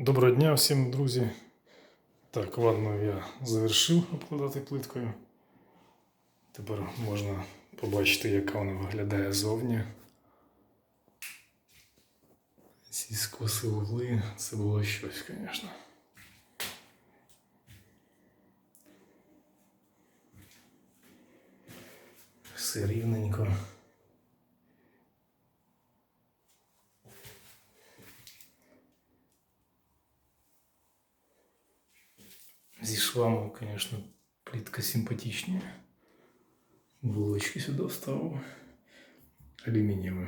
Доброго дня всім, друзі. Так, ванну я завершив обкладати плиткою. Тепер можна побачити, яка вона виглядає зовні. Ці скоси угли, це було щось, звісно. Все рівненько. Зі швами, звісно, плітка симпатичнее. Булочки сюди вставив. Алюмінієві.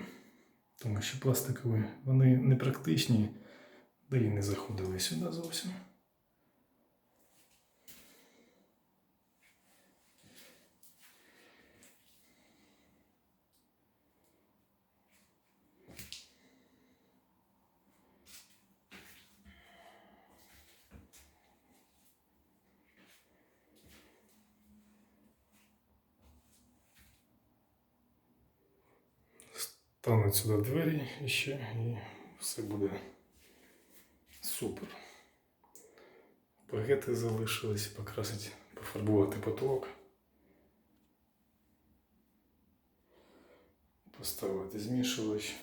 Тому що пластикові, вони непрактичні, да і не заходили сюди зовсім. Стануть сюди двері ще і все буде супер. Багети залишились, покрасити, пофарбувати потолок. Поставити змішувач.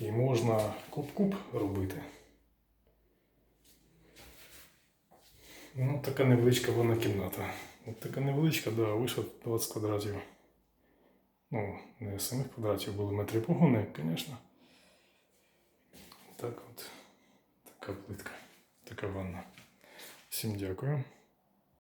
І можна куб-куб робити. Ну, така невеличка вона кімната. От така невеличка, да, вийшло 20 квадратів. Ну, не самих квадратів були метри погони, звісно. Так от, така плитка, така ванна. Всім дякую.